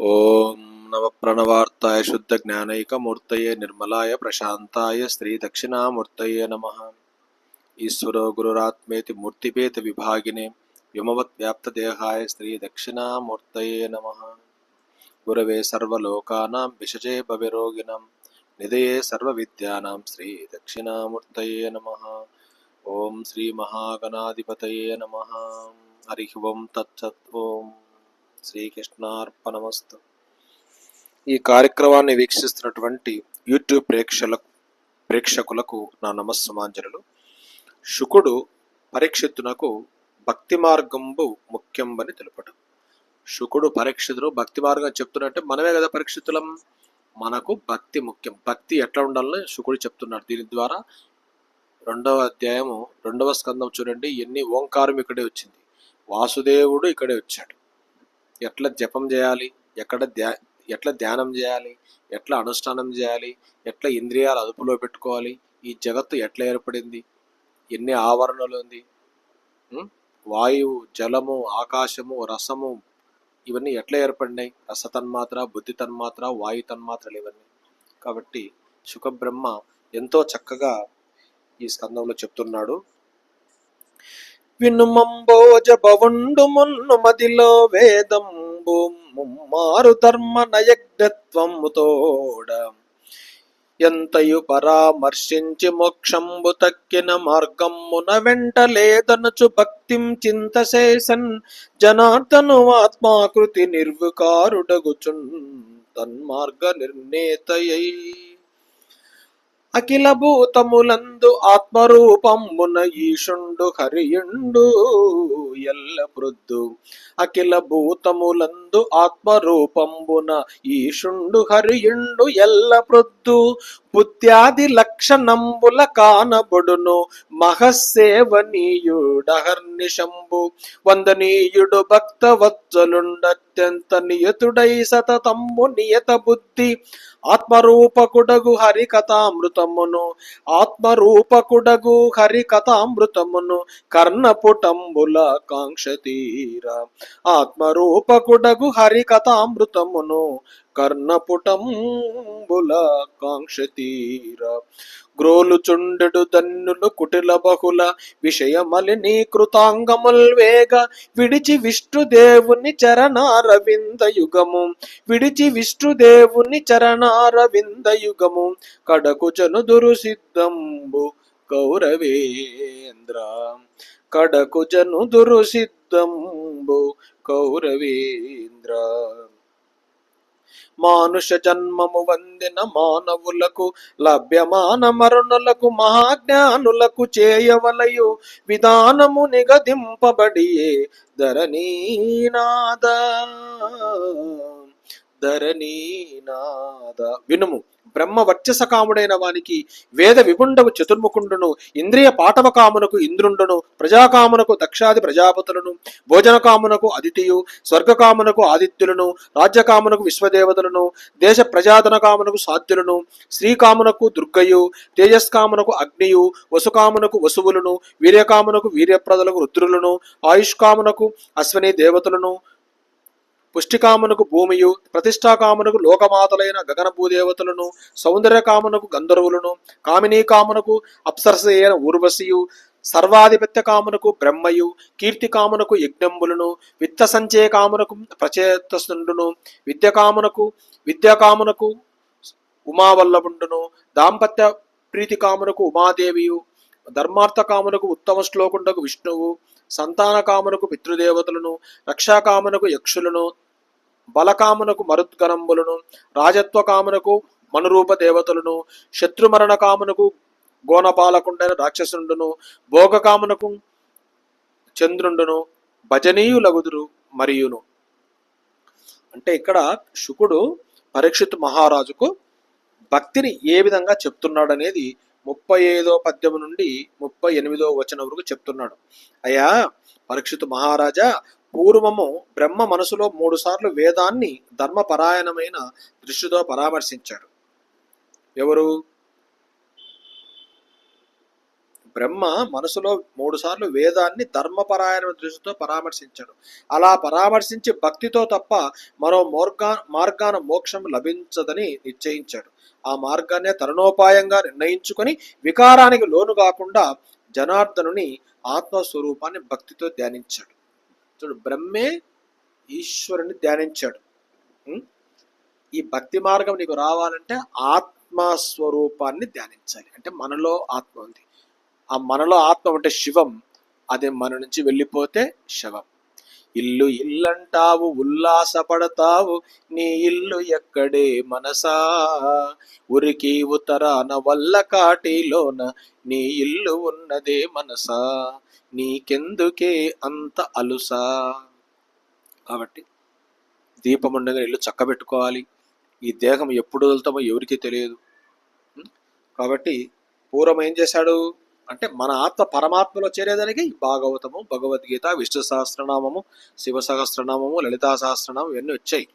ఓం నవ ప్రణవార్తాయ శుద్ధ జ్ఞానైకమూర్తయే నిర్మలాయ ప్రశాంతాయ శ్రీ దక్షిణామూర్తయే నమ. ఈశ్వరో గురురాత్మేతి మూర్తిపేత విభాగినే వ్యోమవత్ వ్యాప్తదేహాయ శ్రీ దక్షిణామూర్తయే నమ. గురవే సర్వలోకానాం విషజే భవిరోగిణం నిధయే సర్వవిద్యానాం శ్రీ దక్షిణామూర్తయే నమ. ఓం శ్రీ మహాగణాధిపతయే నమ. హరి ఓం తత్సత్ ఓం. శ్రీకృష్ణార్పణమస్తు. ఈ కార్యక్రమాన్ని వీక్షిస్తున్నటువంటి యూట్యూబ్ ప్రేక్షలకు ప్రేక్షకులకు నా నమస్సమాంజనులు. శుకుడు పరీక్షిత్తునకు భక్తి మార్గంబు ముఖ్యంబని తెలుపడం శుకుడు పరీక్షితుడు భక్తి మార్గం చెప్తున్నట్టే మనమే కదా పరీక్షితులం. మనకు భక్తి ముఖ్యం. భక్తి ఎట్లా ఉండాలని శుకుడు చెప్తున్నాడు. దీని ద్వారా రెండవ అధ్యాయము రెండవ స్కందం చూడండి. ఎన్ని ఓంకారం ఇక్కడే వచ్చింది. వాసుదేవుడు ఇక్కడే వచ్చాడు. ఎట్లా జపం చేయాలి? ఎక్కడ ధ్యా ఎట్లా ధ్యానం చేయాలి? ఎట్లా అనుష్ఠానం చేయాలి? ఎట్లా ఇంద్రియాలు అదుపులో పెట్టుకోవాలి? ఈ జగత్తు ఎట్లా ఏర్పడింది? ఎన్ని ఆవరణలు ఉంది? వాయువు జలము ఆకాశము రసము ఇవన్నీ ఎట్లా ఏర్పడినాయి? రస తన్మాత్ర బుద్ధి తన్మాత్ర వాయు తన్మాత్రలు ఇవన్నీ. కాబట్టి సుఖబ్రహ్మ ఎంతో చక్కగా ఈ స్కందంలో చెప్తున్నాడు. వినుమంబోజ భవుండు మున్ను మదిలో వేదంబు ముమ్మారు ధర్మ నయజ్ఞత్వము తోడ ఎంతయు పరామర్శించి మోక్షంబు తక్కిన మార్గమ్మున వెంట లేదనచు భక్తిం చింతశేషన్ జనార్దను ఆత్మాకృతి నిర్వికారుడగుచున్ తన్మార్గ నిర్ణేతయై. అఖిల భూతములందు ఆత్మరూపమున ఈశుండు హరియుండు ఎల్ల పృద్దు అఖిల భూతములందు ఆత్మరూపంబున ఈశుండు హరియుండు ఎల్ల పృద్దు పుత్యాది లక్షణంబుల కానబడును మహస్సేవనీయుడహర్నిశంబు. వందనీయుడు భక్తవత్సలుండత్యంత నియతుడై సతతంబు నియత బుద్ధి. ఆత్మరూపకుడగు హరికథామృతమును ఆత్మరూపకుడగు హరికథామృతమును కర్ణపుటంబుల కాంక్షతీర. ఆత్మరూపకుడగు హరికథామృతమును కర్ణపుటంబుల కాంక్షతీర. గ్రోలుచుండెడు దన్నులు కుటిల బహుళ విషయమలిని కృతాంగముల్ వేగ విడిచి విష్ణుదేవుని చరణారవింద యుగము. విడిచి విష్ణుదేవుని చరణారవింద యుగము. కడకు జనుదురు సిద్ధంబు కౌరవేంద్ర. కడకు జనుదురు సిద్ధంబు కౌరవేంద్ర. మానుష జన్మము వందిన మానవులకు లభ్యమాన మరుణులకు మహాజ్ఞానులకు చేయవలయు విధానము నిగదింపబడియే ధరణీనాద ధరణీనాద వినుము బ్రహ్మ వర్చసకాముడైన వానికి వేద విపుండవు చతుర్ముఖుండును ఇంద్రియ పాటవకామునకు ఇంద్రుండును ప్రజాకామునకు దక్షాది ప్రజాపతులను భోజనకామునకు అదితియు స్వర్గకామునకు ఆదిత్యులను రాజ్యకామునకు విశ్వదేవతలను దేశ ప్రజాధనకామునకు సాధ్యులను శ్రీకామునకు దుర్గయు తేజస్కామునకు అగ్నియు వసుకామునకు వసువులను వీర్యకామునకు వీర్యప్రదలకు రుద్రులను ఆయుష్కామునకు అశ్వని దేవతలను పుష్టికామునకు భూమియు ప్రతిష్టాకామునకు లోకమాతలైన గగనభూదేవతలను సౌందర్యకామునకు గంధర్వులను కామినీకామునకు అప్సరస అయిన ఊర్వశియు సర్వాధిపత్య కామునకు బ్రహ్మయు కీర్తి కామునకు యజ్ఞంబులను విత్త సంచయ కామునకు ప్రచేతసుండును విద్య కామునకు విద్యాకామునకు ఉమావల్లభుండును దాంపత్య ప్రీతి కామునకు ఉమాదేవియు ధర్మార్థ కామునకు ఉత్తమ శ్లోకుండకు విష్ణువు సంతాన కామునకు పితృదేవతలను రక్షాకామునకు యక్షులను బలకామునకు మరుద్గణంబులను రాజత్వ కామునకు మనురూప దేవతలను శత్రుమరణ కామునకు గోనపాలకుండైన రాక్షసుండును భోగకామునకు చంద్రుండును భజనీయులగుదురు మరియును. అంటే ఇక్కడ శుకుడు పరీక్షిత్ మహారాజుకు భక్తిని ఏ విధంగా చెప్తున్నాడు అనేది ముప్పై ఐదో పద్యము నుండి ముప్పై ఎనిమిదో వచనం వరకు చెప్తున్నాడు. అయ్యా పరీక్షిత్ మహారాజా పూర్వము బ్రహ్మ మనసులో మూడుసార్లు వేదాన్ని ధర్మపరాయణమైన దృష్టితో పరామర్శించాడు. ఎవరు? బ్రహ్మ మనసులో మూడుసార్లు వేదాన్ని ధర్మపరాయణ దృష్టితో పరామర్శించాడు. అలా పరామర్శించి భక్తితో తప్ప మరో మార్గా మార్గాన మోక్షం లభించదని నిశ్చయించాడు. ఆ మార్గాన్ని తరుణోపాయంగా నిర్ణయించుకొని వికారానికి లోను కాకుండా జనార్దనుని ఆత్మస్వరూపాన్ని భక్తితో ధ్యానించాడు. చూడు బ్రహ్మే ఈశ్వరుని ధ్యానించాడు. ఈ భక్తి మార్గం నీకు రావాలంటే ఆత్మస్వరూపాన్ని ధ్యానించాలి. అంటే మనలో ఆత్మ ఉంది. ఆ మనలో ఆత్మ అంటే శివం అది మన నుంచి వెళ్ళిపోతే శవం. ఇల్లు ఇల్లంటావు ఉల్లాసపడతావు నీ ఇల్లు ఎక్కడే మనసా? ఉరికి ఉతరాన వల్ల కాటిలోన నీ ఇల్లు ఉన్నదే మనసా? నీకెందుకే అంత అలుసా? కాబట్టి దీపం ఉండగా ఇల్లు చక్కబెట్టుకోవాలి. ఈ దేహం ఎప్పుడు వదులుతామో ఎవరికీ తెలియదు. కాబట్టి పూర్వం ఏం చేశాడు? అంటే మన ఆత్మ పరమాత్మలో చేరేదానికి భాగవతము భగవద్గీత విష్ణు సహస్రనామము శివ సహస్రనామము లలితా సహస్రనామం ఇవన్నీ వచ్చాయి.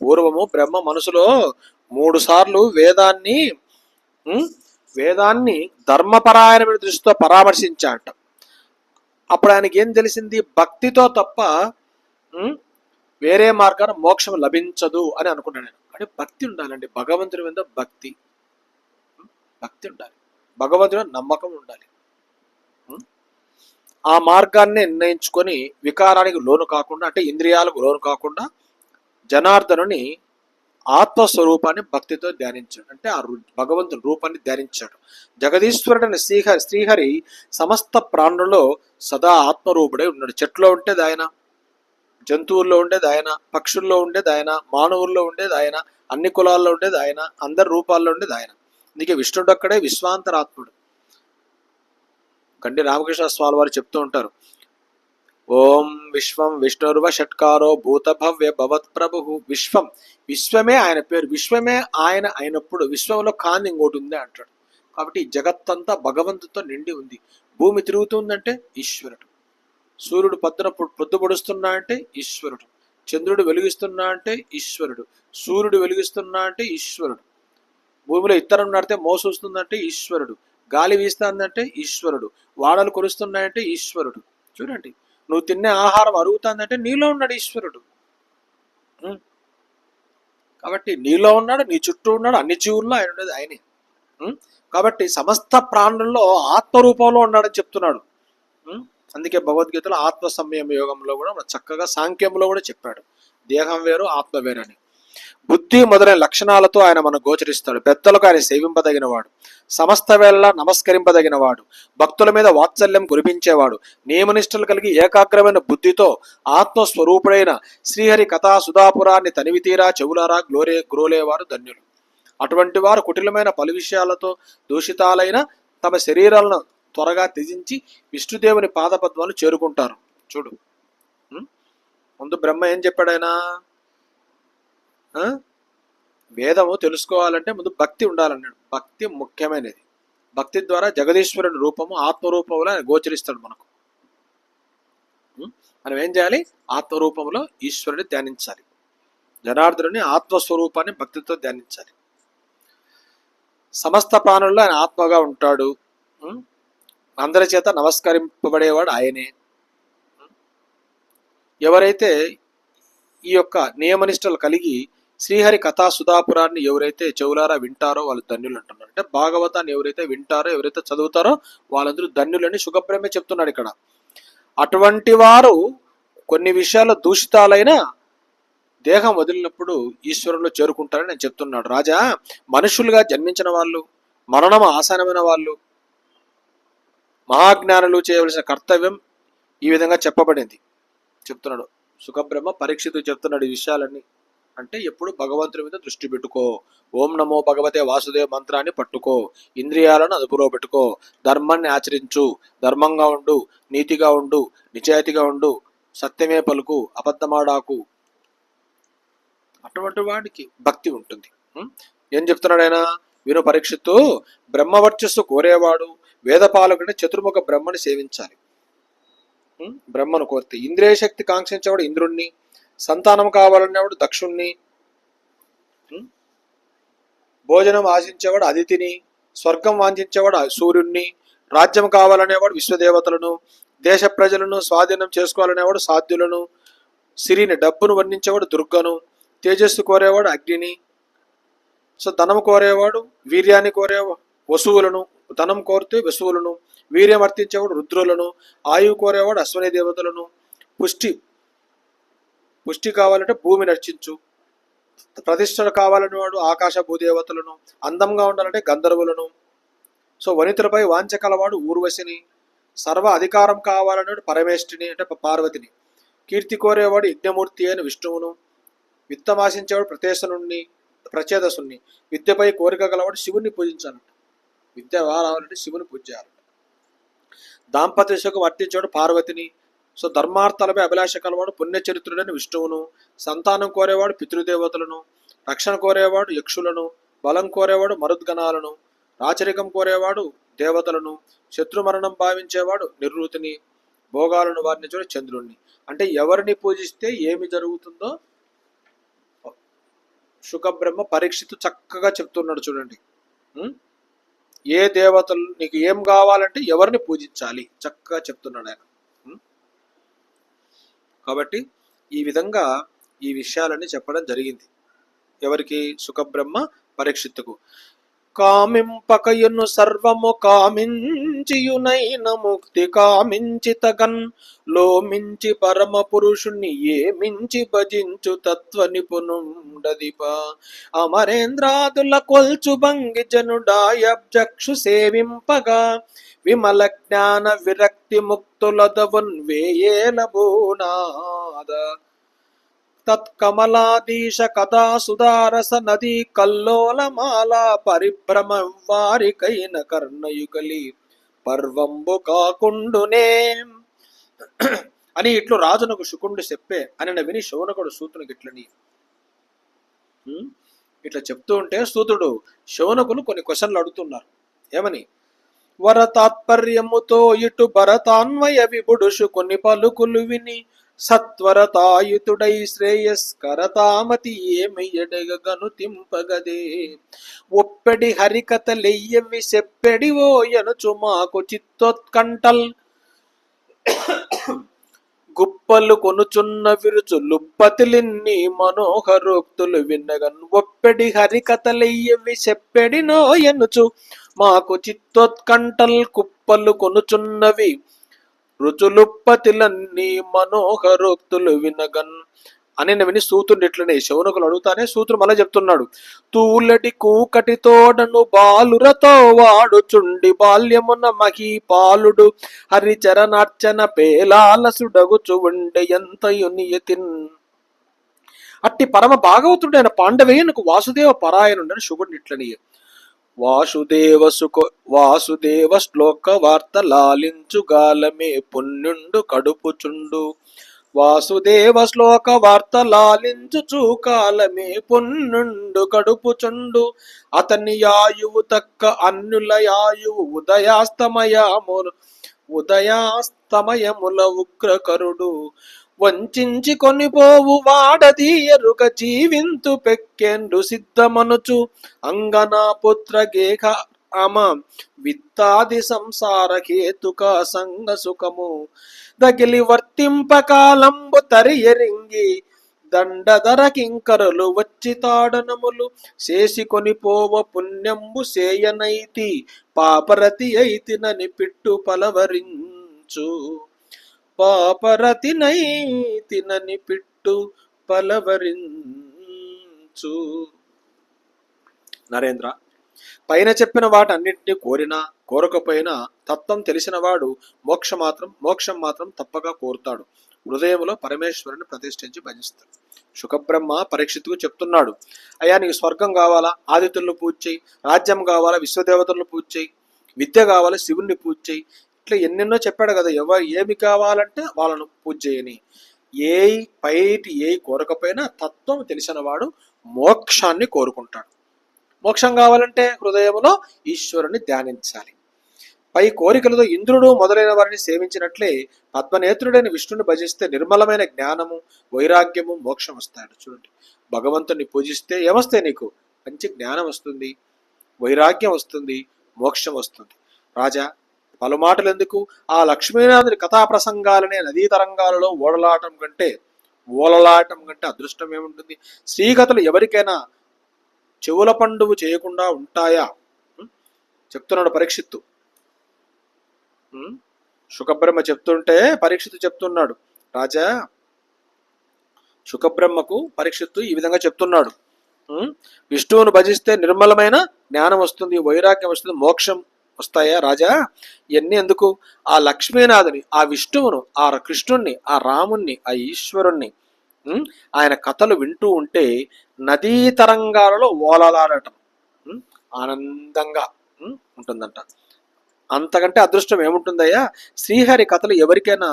పూర్వము బ్రహ్మ మనసులో మూడు సార్లు వేదాన్ని వేదాన్ని ధర్మపరాయణమైన దృష్టితో పరామర్శించాట అప్పుడు ఆయనకి ఏం తెలిసింది? భక్తితో తప్ప వేరే మార్గాన మోక్షం లభించదు అని అనుకున్నాను అంటే భక్తి ఉండాలండి. భగవంతుని మీద భక్తి. భక్తి ఉండాలి. భగవంతుని నమ్మకం ఉండాలి. ఆ మార్గాన్ని నిర్ణయించుకొని వికారానికి లోను కాకుండా అంటే ఇంద్రియాలకు లోను కాకుండా జనార్దనుని ఆత్మస్వరూపాన్ని భక్తితో ధ్యానించాడు. అంటే ఆ భగవంతుని రూపాన్ని ధ్యానించాడు. జగదీశ్వరుడని శ్రీహరి శ్రీహరి సమస్త ప్రాణులలో సదా ఆత్మరూపుడై ఉన్నాడు. చెట్లో ఉండేది ఆయన జంతువుల్లో ఉండేది ఆయన పక్షుల్లో ఉండేది ఆయన మానవుల్లో ఉండేది ఆయన అన్ని కులాల్లో ఉండేది ఆయన అందరి రూపాల్లో ఉండేది ఆయన. అందుకే విష్ణుడు అక్కడే విశ్వాంతరాత్ముడు. కంటి రామకృష్ణ స్వామి వారు చెప్తూ ఉంటారు. ఓం విశ్వం విష్ణుర్వ షట్కారో భూత భవ్య భవత్ ప్రభు. విశ్వం విశ్వమే ఆయన పేరు. విశ్వమే ఆయన అయినప్పుడు విశ్వంలో కాని ఇంకోటి ఉంది అంటాడు. కాబట్టి జగత్తంతా భగవంతుతో నిండి ఉంది. భూమి తిరుగుతుందంటే ఈశ్వరుడు. సూర్యుడు పొద్దున పొ- పొద్దు పొడుస్తున్నా అంటే ఈశ్వరుడు. చంద్రుడు వెలిగిస్తున్నా అంటే ఈశ్వరుడు. సూర్యుడు వెలిగిస్తున్నా అంటే ఈశ్వరుడు. భూమిలో ఇత్తనం నడితే మోసొస్తుందంటే ఈశ్వరుడు. గాలి వీస్తుందంటే ఈశ్వరుడు. వాడలు కురుస్తున్నాయంటే ఈశ్వరుడు. చూడండి నువ్వు తినే ఆహారం అరుగుతుందంటే నీలో ఉన్నాడు ఈశ్వరుడు. కాబట్టి నీలో ఉన్నాడు నీ చుట్టూ ఉన్నాడు అన్ని జీవుల్లో ఆయన ఉండేది ఆయనే. కాబట్టి సమస్త ప్రాణుల్లో ఆత్మరూపంలో ఉన్నాడని చెప్తున్నాడు. అందుకే భగవద్గీతలో ఆత్మ సంయమ యోగంలో కూడా చక్కగా సాంఖ్యంలో కూడా చెప్పాడు. దేహం వేరు ఆత్మ వేరు అని. బుద్ధి మొదలైన లక్షణాలతో ఆయన మనం గోచరిస్తాడు. పెద్దలకు ఆయన సేవింపదగినవాడు. సమస్త వేళ నమస్కరింపదగినవాడు. భక్తుల మీద వాత్సల్యం కురిపించేవాడు. నియమనిష్టలు కలిగి ఏకాగ్రమైన బుద్ధితో ఆత్మస్వరూపుడైన శ్రీహరి కథా సుధాపురాన్ని తనివితీరా చెవులారా గ్లోరే గ్రోలేవారు ధన్యులు. అటువంటి వారు కుటిలమైన పలు విషయాలతో దూషితాలైన తమ శరీరాలను త్వరగా త్యజించి విష్ణుదేవుని పాదపద్మాలు చేరుకుంటారు. చూడు. ముందు బ్రహ్మ ఏం చెప్పాడైనా వేదము తెలుసుకోవాలంటే ముందు భక్తి ఉండాలన్నాడు. భక్తి ముఖ్యమైనది. భక్తి ద్వారా జగదీశ్వరుని రూపము ఆత్మరూపంలో ఆయన గోచరిస్తాడు మనకు. మనం ఏం చేయాలి? ఆత్మరూపంలో ఈశ్వరుని ధ్యానించాలి. జనార్దనుని ఆత్మస్వరూపాన్ని భక్తితో ధ్యానించాలి. సమస్త ప్రాణుల్లో ఆయన ఆత్మగా ఉంటాడు. అందరి చేత నమస్కరింపబడేవాడు ఆయనే. ఎవరైతే ఈ యొక్క నియమనిష్టలు కలిగి శ్రీహరి కథా సుధాపురాన్ని ఎవరైతే చెవులారా వింటారో వాళ్ళు ధన్యులు అంటున్నారు. అంటే భాగవతాన్ని ఎవరైతే వింటారో ఎవరైతే చదువుతారో వాళ్ళందరూ ధన్యులని సుఖబ్రహ్మే చెప్తున్నాడు ఇక్కడ. అటువంటి వారు కొన్ని విషయాలు దూషితాలైన దేహం వదిలినప్పుడు ఈశ్వరంలో చేరుకుంటారని నేను చెప్తున్నాడు రాజా మనుషులుగా జన్మించిన వాళ్ళు మరణం ఆసనమైన వాళ్ళు మహాజ్ఞానులు చేయవలసిన కర్తవ్యం ఈ విధంగా చెప్పబడింది. చెప్తున్నాడు. సుఖబ్రహ్మ పరీక్షితు చెప్తున్నాడు ఈ విషయాలన్నీ. అంటే ఎప్పుడు భగవంతుడి మీద దృష్టి పెట్టుకో. ఓం నమో భగవతే వాసుదేవ మంత్రాన్ని పట్టుకో. ఇంద్రియాలను అదుపులో పెట్టుకో. ధర్మాన్ని ఆచరించు. ధర్మంగా ఉండు. నీతిగా ఉండు. నిజాయితీగా ఉండు. సత్యమే పలుకు. అబద్ధమాడాకు. అటువంటి వాడికి భక్తి ఉంటుంది. ఏం చెప్తున్నాడు ఆయన? వీరు పరీక్షిత్తు. బ్రహ్మవర్చస్సు కోరేవాడు. వేదపాలకుడిని చతుర్ముఖ బ్రహ్మని సేవించాలి. బ్రహ్మను కోరితే. ఇంద్రియ శక్తి కాంక్షించేవాడు ఇంద్రుణ్ణి. సంతానం కావాలనేవాడు దక్షుణ్ణి. భోజనం ఆశించేవాడు అదితిని స్వర్గం వాంఛించేవాడు సూర్యుణ్ణి రాజ్యం కావాలనేవాడు విశ్వదేవతలను దేశ ప్రజలను స్వాధీనం చేసుకోవాలనేవాడు సాధ్యులను సిరిని డబ్బును వర్ణించేవాడు దుర్గను తేజస్సు కోరేవాడు అగ్నిని సో ధనం కోరేవాడు వీర్యాన్ని కోరే వసువులను ధనం కోరితే వసువులను వీర్యం వర్తించేవాడు రుద్రులను ఆయువు కోరేవాడు అశ్వని దేవతలను పుష్టి పుష్టి కావాలంటే భూమి రక్షించు. ప్రతిష్టలు కావాలని వాడు ఆకాశ భూదేవతలను అందంగా ఉండాలంటే గంధర్వులను. సో వనితులపై వాంఛ కలవాడు ఊర్వశిని. సర్వ అధికారం కావాలన్నాడు పరమేష్ఠిని అంటే పార్వతిని. కీర్తి కోరేవాడు యజ్ఞమూర్తి అయిన విష్ణువును. విత్తమాశించేవాడు ప్రతేశనుణ్ణి ప్రచేదసుని విద్యపై కోరిక గలవాడు శివుణ్ణి పూజించాలంట. విద్య రావాలంటే శివుని పూజ చేయాలంట. దాంపత్య వర్తించేవాడు పార్వతిని. సో ధర్మార్థాలపై అభిలాష కలవాడు పుణ్యచరిత్రుడైన విష్ణువును సంతానం కోరేవాడు పితృదేవతలను రక్షణ కోరేవాడు యక్షులను బలం కోరేవాడు మరుద్గణాలను రాచరికం కోరేవాడు దేవతలను శత్రుమరణం భావించేవాడు నిర్వృతిని భోగాలను వర్ణించేవాడు చంద్రుణ్ణి. అంటే ఎవరిని పూజిస్తే ఏమి జరుగుతుందో సుఖబ్రహ్మ పరీక్షితు చక్కగా చెప్తున్నాడు చూడండి. ఏ దేవతలు నీకు ఏం కావాలంటే ఎవరిని పూజించాలి? చక్కగా చెప్తున్నాడు ఆయన. కాబట్టి ఈ విధంగా ఈ విషయాలన్నీ చెప్పడం జరిగింది. ఎవరికి? సుఖబ్రహ్మ పరీక్షిత్తుకు. కామింపకయును సర్వము కామించియునైన ముక్తి కామించి తగన్లో లోమించి పరమ పురుషుణ్ణి ఏమించి భజించు తత్వ నిపుణుండదిప అమరేంద్రాదుల కొల్చు భంగి జనుడాయబ్జక్షు సేవింపగా విమల జ్ఞాన విరక్తి ముక్తులదవున్ తత్కమలాదీశ కథా సుధారస నదీ కల్లోలమాల పరిభ్రమ వారికైన కర్ణయుగలి పర్వంబు కాకుండునే. అని ఇట్లు రాజునకు శుకుండు చెప్పే అని విని శౌనకుడు సూతునికి ఇట్లని ఇట్లా చెప్తూ ఉంటే సూతుడు శౌనకులు కొన్ని క్వశ్చన్లు అడుగుతున్నారు. ఏమని? వర తాత్పర్యముతో ఇటు భరతాన్వయ విబుడుషుకుని పలుకులు విని సత్వరతాయుతుడై శ్రేయస్కరతామతి ఏమి ఎడగగను తింపగదే. ఒప్పెడి హరికథలెయ్యవి చెప్పెడివో ఎనుచు మాకు చిత్తోత్కంఠల్ గుప్పలు కొనుచున్న విరుచు లుప్పతిలిన్ని మనోహరోక్తులు విన్నగన్ ఒప్పెడి హరికథలెయ్యవి చెప్పెడి నోయనుచు. మాకు చిత్తోత్కంఠల్ కుప్పలు కొనుచున్నవి రుచులుప్పతిలన్నీ మనోహరోక్తులు వినగన్ అని విని సూతుడు ఇట్లనే శౌనకులు అడుగుతానే సూతుడు మళ్ళీ చెప్తున్నాడు తూలటి కూకటి తోడను బాలురతో వాడుచుండి బాల్యమున మహీపాలుడు హరిచరణార్చన పేలాలసుడగుచు ఉండే ఎంతయు నియతిన్ అట్టి పరమ భాగవతుడైన పాండవేయునకు వాసుదేవ పరాయణుడని శుభుడిని ఇట్లని వాసుదేవ సుఖ వాసుదేవ శ్లోక వార్త లాలించు గాలమే పుణ్యుండు కడుపుచుండు వాసుదేవ శ్లోక వార్త లాలించు చూకాలమే పుణ్యుండు కడుపుచుండు. అతని యాయువు తక్క అన్నుల యాయువు ఉదయాస్తమయములు ఉదయాస్తమయముల ఉగ్రకరుడు. వంచించి కొనిపోవు వాడది ఎరుక జీవింతు పెక్కెండు సిద్ధమనుచు. అంగనా పుత్ర గేహ అమ విత్తాది సంసార కేతుక సంగ సుఖము. దగిలి వర్తింపకాలంబు తరి ఎరింగి దండధరకింకరులు వచ్చి తాడనములు చేసికొని పోవ పుణ్యంబు సేయనైతి పాపరతి అయితినని పిట్టు పలవరించు. పాపరతినై తినని పిట్టు పలవరించు. నరేంద్ర పైన చెప్పిన వాటన్నిటిని కోరినా కోరకపోయినా తత్వం తెలిసినవాడు మోక్ష మాత్రం మోక్షం మాత్రం తప్పగా కోరుతాడు. హృదయంలో పరమేశ్వరుని ప్రతిష్ఠించి భజిస్తాడు సుఖబ్రహ్మ పరీక్షితుకు చెప్తున్నాడు. అయ్యా నీకు స్వర్గం కావాలా? ఆదిత్యులను పూజ చేయి. రాజ్యం కావాలా? విశ్వదేవతలను పూజ చేయి. విద్య కావాలా? శివుణ్ణి పూజ చేయి. ఇట్లా ఎన్నెన్నో చెప్పాడు కదా ఎవరు ఏమి కావాలంటే వాళ్ళను పూజ చేయని. ఏ పైటి ఏ కోరకపోయినా తత్వం తెలిసినవాడు మోక్షాన్ని కోరుకుంటాడు. మోక్షం కావాలంటే హృదయంలో ఈశ్వరుని ధ్యానించాలి. పై కోరికలతో ఇంద్రుడు మొదలైన వారిని సేవించినట్లే పద్మనేత్రుడైన విష్ణుని భజిస్తే నిర్మలమైన జ్ఞానము వైరాగ్యము మోక్షం వస్తాడు చూడండి. భగవంతుని పూజిస్తే ఏమొస్తాయి నీకు? మంచి జ్ఞానం వస్తుంది వైరాగ్యం వస్తుంది మోక్షం వస్తుంది. రాజా పలుమాటలు ఎందుకు ఆ లక్ష్మీనాథుని కథా ప్రసంగాలనే నదీ తరంగాలలో ఓడలాటం కంటే ఓలలాటం కంటే అదృష్టం ఏముంటుంది? శ్రీకథలు ఎవరికైనా చెవుల పండువు చేయకుండా ఉంటాయా? చెప్తున్నాడు పరీక్షిత్తు. సుఖబ్రహ్మ చెప్తుంటే పరీక్షిత్తు చెప్తున్నాడు. రాజా సుఖబ్రహ్మకు పరీక్షిత్తు ఈ విధంగా చెప్తున్నాడు. విష్ణువును భజిస్తే నిర్మలమైన జ్ఞానం వస్తుంది వైరాగ్యం వస్తుంది మోక్షం వస్తాయా రాజా? ఇవన్నీ ఎందుకు? ఆ లక్ష్మీనాథుని ఆ విష్ణువును ఆ కృష్ణుణ్ణి ఆ రాముణ్ణి ఆ ఈశ్వరుణ్ణి ఆయన కథలు వింటూ ఉంటే నదీ తరంగాలలో ఓలలాడటం ఆనందంగా ఉంటుందంట. అంతకంటే అదృష్టం ఏముంటుందయ్యా? శ్రీహరి కథలు ఎవరికైనా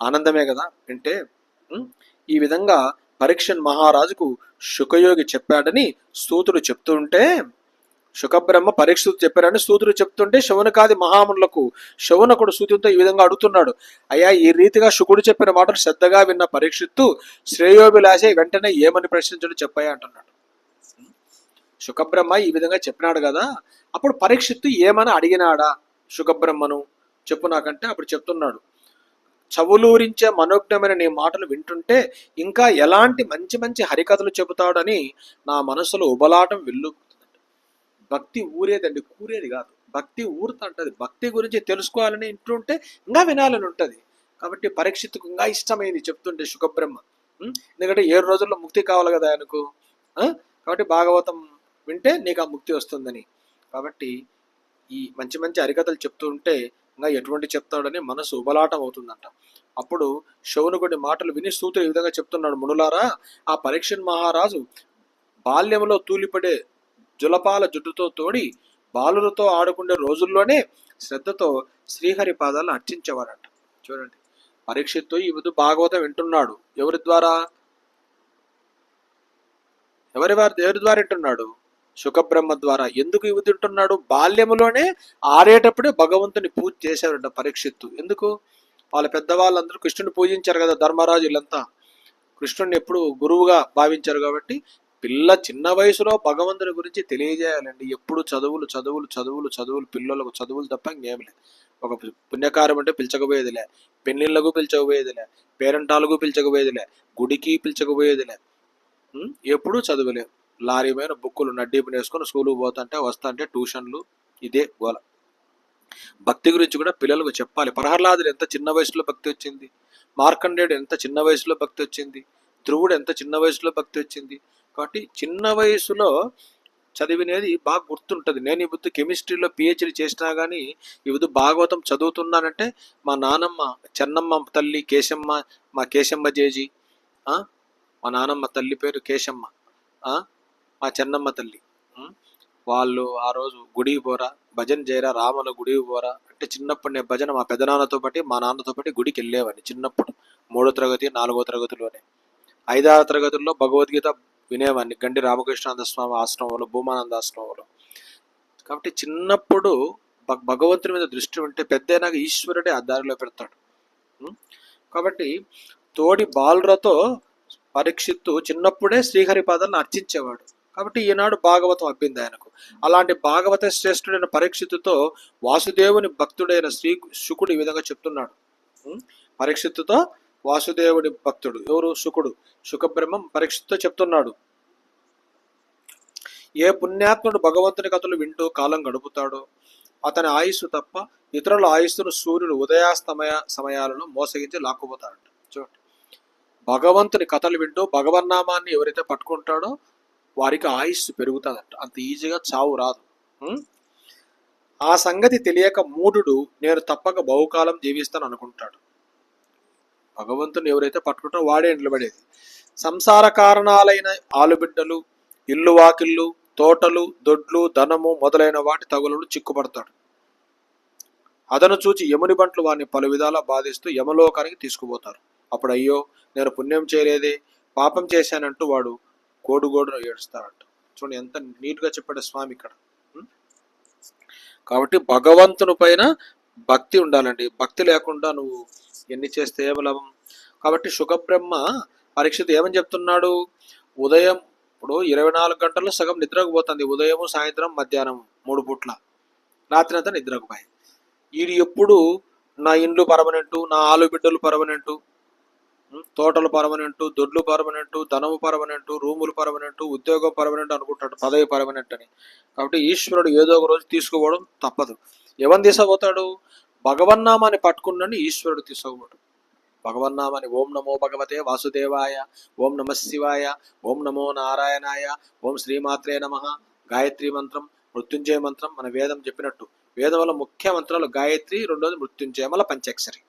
ఆనందమే కదా? అంటే ఈ విధంగా పరీక్షన్ మహారాజుకు శుకయోగి చెప్పాడని సూతుడు చెప్తుంటే శుకబ్రహ్మ పరీక్షలు చెప్పారని సూతుడు చెప్తుంటే శవునకాది మహామునులకు శవునకుడు సూతుడితో ఈ విధంగా అడుగుతున్నాడు. అయ్యా ఈ రీతిగా శుకుడు చెప్పిన మాటలు శ్రద్ధగా విన్న పరీక్షిత్తు శ్రేయోభిలాషే వెంటనే ఏమని ప్రశ్నించడం చెప్పాయా అంటున్నాడు. శుకబ్రహ్మ ఈ విధంగా చెప్పినాడు కదా అప్పుడు పరీక్షిత్తు ఏమని అడిగినాడా శుకబ్రహ్మను చెప్పు నాకంటే అప్పుడు చెప్తున్నాడు. చవులూరించే మనోజ్ఞమైన నీ మాటలు వింటుంటే ఇంకా ఎలాంటి మంచి మంచి హరికథలు చెబుతాడని నా మనసులో ఉబలాటం వెళ్ళు భక్తి ఊరేదండి కూరేది కాదు. భక్తి ఊరుతుంటది. భక్తి గురించి తెలుసుకోవాలని ఇంటుంటే ఇంకా వినాలని ఉంటుంది. కాబట్టి పరీక్షిత్తుకు ఇంకా ఇష్టమైంది చెప్తుంటే శుకబ్రహ్మ ఎందుకంటే ఏడు రోజుల్లో ముక్తి కావాలి కదా ఆయనకు. కాబట్టి భాగవతం వింటే నీకు ఆ ముక్తి వస్తుందని. కాబట్టి ఈ మంచి మంచి హరికథలు చెప్తూ ఉంటే ఇంకా ఎటువంటి చెప్తాడని మనసు ఉబలాటం అవుతుందంట. అప్పుడు శౌనకుడి మాటలు విని సూతుడు ఈ విధంగా చెప్తున్నాడు మునులారా ఆ పరీక్షన్ మహారాజు బాల్యంలో తూలిపడే జులపాల జుట్టుతో తోడి బాలులతో ఆడుకునే రోజుల్లోనే శ్రద్ధతో శ్రీహరి పాదాలను అర్చించేవారంట. చూడండి పరీక్షతో ఈ విధు భాగవతం వింటున్నాడు. ఎవరి ద్వారా? ఎవరి వారి దేవుడి ద్వారా వింటున్నాడు? సుఖబ్రహ్మ ద్వారా ఎందుకు ఇవి తింటున్నాడు? బాల్యములోనే ఆడేటప్పుడే భగవంతుని పూజ చేశారంట పరీక్షిత్తు. ఎందుకు? వాళ్ళ పెద్దవాళ్ళందరూ కృష్ణుని పూజించారు కదా ధర్మరాజు వీళ్ళంతా ఎప్పుడు గురువుగా భావించారు కాబట్టి పిల్ల చిన్న వయసులో భగవంతుని గురించి తెలియజేయాలండి. ఎప్పుడు చదువులు చదువులు చదువులు చదువులు పిల్లలకు చదువులు తప్ప ఇంకేం లేదు. ఒక పుణ్యకారం అంటే పిలిచకపోయేదిలే పెళ్ళిళ్ళకు పిలిచకపోయేదిలే పేరెంటాలకు పిలిచకపోయేదిలే గుడికి పిలిచకపోయేదిలే ఎప్పుడూ చదువులే. లారీ మీద బుక్కులు నడ్డీపు వేసుకొని స్కూల్కి పోతుంటే వస్తుంటే ట్యూషన్లు ఇదే గోల. భక్తి గురించి కూడా పిల్లలకు చెప్పాలి. ప్రహ్లాదు ఎంత చిన్న వయసులో భక్తి వచ్చింది? మార్కండేయుడు ఎంత చిన్న వయసులో భక్తి వచ్చింది? ధ్రువుడు ఎంత చిన్న వయసులో భక్తి వచ్చింది? కాబట్టి చిన్న వయసులో చదివినది బాగా గుర్తుంటుంది. నేను ఈ బుద్ధి కెమిస్ట్రీలో పిహెచ్డి చేసినా కానీ ఈ బుద్ధి భాగవతం చదువుతున్నానంటే మా నానమ్మ చెన్నమ్మ తల్లి కేశమ్మ మా కేశమ్మ జేజీ మా నానమ్మ తల్లి పేరు కేశమ్మ మా చెన్నమ్మ తల్లి. వాళ్ళు ఆ రోజు గుడి పోరా భజన చేయరా రాముల గుడి పోరా అంటే చిన్నప్పుడు నేను భజన మా పెదనాన్నతో పాటు మా నాన్నతో పాటు గుడికి వెళ్ళేవాడిని చిన్నప్పుడు. మూడో తరగతి నాలుగో తరగతిలోనే. ఐదారు తరగతుల్లో భగవద్గీత వినేవాడిని. గండి రామకృష్ణానంద స్వామి ఆశ్రమంలో భూమానంద ఆశ్రమంలో. కాబట్టి చిన్నప్పుడు భగవంతుని మీద దృష్టి ఉంటే పెద్దయినాక ఈశ్వరుడే ఆ దారిలో పెడతాడు. కాబట్టి తోడి బాలురతో పరీక్షిత్తు చిన్నప్పుడే శ్రీహరిపాదాలను అర్చించేవాడు. కాబట్టి ఈనాడు భాగవతం అబ్బింది ఆయనకు. అలాంటి భాగవత శ్రేష్ఠుడైన పరీక్షితుతో వాసుదేవుని భక్తుడైన శ్రీ శుకుడు ఈ విధంగా చెప్తున్నాడు. పరీక్షితుతో వాసుదేవుని వాసుదేవుడి భక్తుడు. ఎవరు? శుకుడు. శుకబ్రహ్మం పరీక్షిత్తుతో చెప్తున్నాడు. ఏ పుణ్యాత్ముడు భగవంతుని కథలు వింటూ కాలం గడుపుతాడో అతని ఆయుస్సు తప్ప ఇతరుల ఆయుస్సును సూర్యుడు ఉదయాస్తమయ సమయాలలో మోసగించి లాక్కుపోతాడు చూడండి. భగవంతుని కథలు వింటూ భగవన్నామాన్ని ఎవరైతే పట్టుకుంటాడో వారికి ఆయుస్సు పెరుగుతుందంట. అంత ఈజీగా చావు రాదు. ఆ సంగతి తెలియక మూఢుడు నేను తప్పక బహుకాలం జీవిస్తాను అనుకుంటాడు. భగవంతుని ఎవరైతే పట్టుకుంటారో వాడే నిలబడేది. సంసార కారణాలైన ఆలుబిడ్డలు ఇల్లు వాకిళ్ళు తోటలు దొడ్లు ధనము మొదలైన వాటి తగులను చిక్కుపడతాడు. అదను చూచి యముని బంట్లు వారిని పలు విధాలా బాధిస్తూ యమలోకానికి తీసుకుపోతారు. అప్పుడు అయ్యో నేను పుణ్యం చేయలేదే పాపం చేశానంటూ వాడు కోడుగోడును ఏడుస్తారంట. చూడండి ఎంత నీట్గా చెప్పాడు స్వామి ఇక్కడ. కాబట్టి భగవంతుని పైన భక్తి ఉండాలండి. భక్తి లేకుండా నువ్వు ఎన్ని చేస్తే ఏమి లాభం? కాబట్టి సుఖబ్రహ్మ పరీక్షిత్ ఏమని చెప్తున్నాడు? ఉదయం ఇప్పుడు ఇరవై నాలుగు గంటల్లో సగం నిద్రకు పోతుంది. ఉదయం సాయంత్రం మధ్యాహ్నం మూడు పూట్ల. రాత్రి అంతా నిద్రకు పోయి వీడు ఎప్పుడు నా ఇండ్లు పర్మనెంటు నా ఆలు బిడ్డలు పర్మనెంటు తోటలు పర్మనెంట్ దొడ్లు పర్మనెంట్ ధనము పర్మనెంట్ రూములు పర్మనెంట్ ఉద్యోగం పర్మనెంట్ అనుకుంటాడు పదవి పర్మనెంట్ అని. కాబట్టి ఈశ్వరుడు ఏదో ఒక రోజు తీసుకోవడం తప్పదు. ఎవరిని తీసుకుపోతాడు? భగవన్నామాన్ని పట్టుకున్నాను ఈశ్వరుడు తీసుకుపోడు. భగవన్నామాని ఓం నమో భగవతే వాసుదేవాయ ఓం నమ శివాయ ఓం నమో నారాయణాయ ఓం శ్రీమాత్రే నమ గాయత్రి మంత్రం మృత్యుంజయ మంత్రం మన వేదం చెప్పినట్టు. వేదంలో ముఖ్య మంత్రాలు గాయత్రి రెండోది మృత్యుంజయ మళ్ళీ పంచాక్షరి.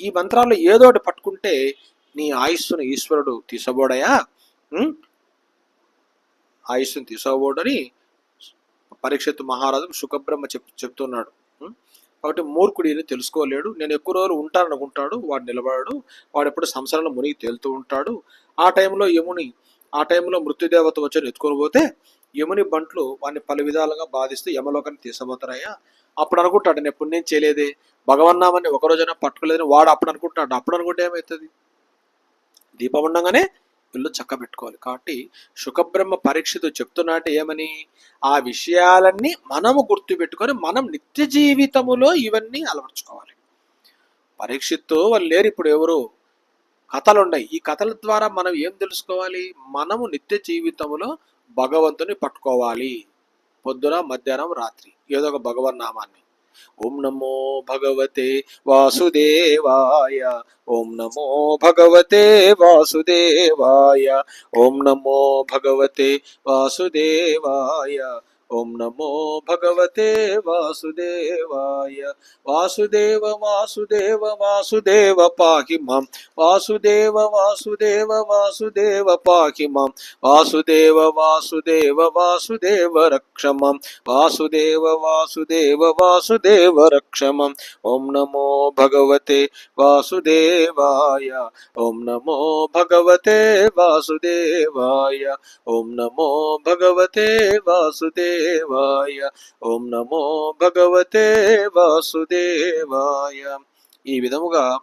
ఈ మంత్రాలు ఏదో ఒకటి పట్టుకుంటే నీ ఆయుస్సును ఈశ్వరుడు తీసబోడయా? ఆయుస్సును తీసుకోబోడని పరీక్షిత్ మహారాజు సుఖబ్రహ్మ చెప్ చెప్తున్నాడు. కాబట్టి మూర్ఖుడు తెలుసుకోలేడు. నేను ఎక్కువ రోజులు ఉంటాననుకుంటాడు. వాడు నిలబడాడు. వాడు ఎప్పుడు సంసారంలో మునిగి తేలుతూ ఉంటాడు. ఆ టైంలో యముని ఆ టైంలో మృత్యుదేవత వచ్చి ఎత్తుకొని పోతే యముని బంట్లు వాడిని పలు విధాలుగా బాధిస్తూ యమలోకాన్ని తీసబోతారయ్యా. అప్పుడు అనుకుంటాడు నేను పుణ్యం చేయలేదే భగవన్నామని ఒక రోజైనా పట్టుకోలేదని వాడు అప్పుడు అనుకుంటాడు. అప్పుడు అనుకుంటే ఏమవుతుంది దీపం ఉండగానే ఇల్లు చక్క పెట్టుకోవాలి. కాబట్టి సుఖబ్రహ్మ పరీక్షతో చెప్తున్నట్టు ఏమని? ఆ విషయాలన్నీ మనము గుర్తుపెట్టుకొని మనం నిత్య జీవితములో ఇవన్నీ అలవర్చుకోవాలి. పరీక్షిత్తు వాళ్ళు లేరు ఇప్పుడు ఎవరు? కథలు ఉన్నాయి ఈ కథల ద్వారా మనం ఏం తెలుసుకోవాలి? మనము నిత్య జీవితంలో భగవంతుని పట్టుకోవాలి. పొద్దున మధ్యాహ్నం రాత్రి. ఏదో ఒక భగవన్ నామాన్ని. ఓం నమో భగవతే వాసుదేవాయ ఓం నమో భగవతే వాసుదేవాయ ఓం నమో భగవతే వాసుదేవాయ ఓం నమో భగవతే వాసుదేవాయ వాసుదేవ వాసుదేవ వాసుదేవ పాహి మాం వాసుదేవ వాసుదేవ వాసుదేవ పాహి మాం వాసుదేవ వాసుదేవ వాసుదేవ రక్ష మాం వాసుదేవ వాసుదేవ వాసుదేవ రక్ష మాం ఓం నమో భగవతే వాసుదేవాయ ఓం నమో భగవతే వాసుదేవాయ ఓం నమో భగవతే వాసుదేవాయ ఓం నమో భగవతే వాసుదేవాయ. ఈ విధముగా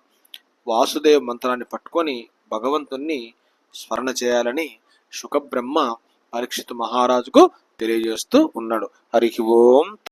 వాసుదేవ మంత్రాన్ని పట్టుకొని భగవంతుణ్ణి స్మరణ చేయాలని శుకబ్రహ్మ పరీక్షిత్ మహారాజుకు తెలియజేస్తూ ఉన్నాడు. హరికి ఓం